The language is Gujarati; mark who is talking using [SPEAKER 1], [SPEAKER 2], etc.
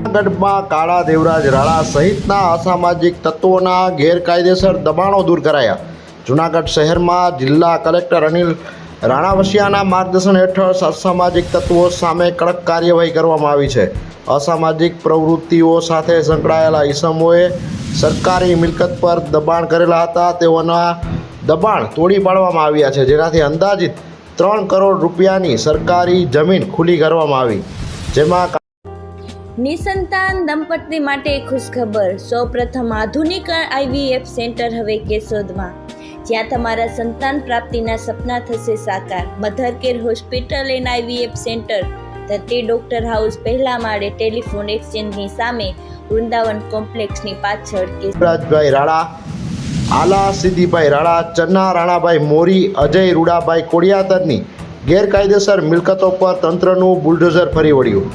[SPEAKER 1] જૂનાગઢમાં કાળા દેવરાજ રાણા સહિતના અસામાજિક તત્વોના ગેરકાયદેસર દબાણો દૂર કરાયા. જૂનાગઢ શહેરમાં જિલ્લા કલેક્ટર અનિલ રાણાવસિયાના માર્ગદર્શન હેઠળ અસામાજિક તત્વો સામે કડક કાર્યવાહી કરવામાં આવી છે. અસામાજિક પ્રવૃત્તિઓ સાથે સંકળાયેલા ઈસમોએ સરકારી મિલકત પર દબાણ કરેલા હતા. તેઓના દબાણ તોડી પાડવામાં આવ્યા છે, જેનાથી અંદાજિત ત્રણ કરોડ રૂપિયાની સરકારી જમીન ખુલ્લી કરવામાં આવી. જેમાં
[SPEAKER 2] નિસંતાન દંપતી માટે ખુશખબર. સૌપ્રથમ આધુનિક આઈવીએફ સેન્ટર હવે કેશોદમાં. જ્યાં તમારા સંતાન પ્રાપ્તિના સપના થશે સાકાર. Mother care hospital and IVF centre. Dharti doctor house પહેલા માળે ટેલિફોન એક્સચેન્જની સામે વૃંદાવન કોમ્પ્લેક્સની પાછળ
[SPEAKER 1] રાજભાઈ રાણા, આલા સિદ્ધિભાઈ રાણા, ચન્ના રાણાભાઈ મોરી, અજય રૂડાભાઈ કોડિયાતરની ગેરકાયદેસર મિલકતો પર તંત્રનું બુલડોઝર ફરી વળ્યું.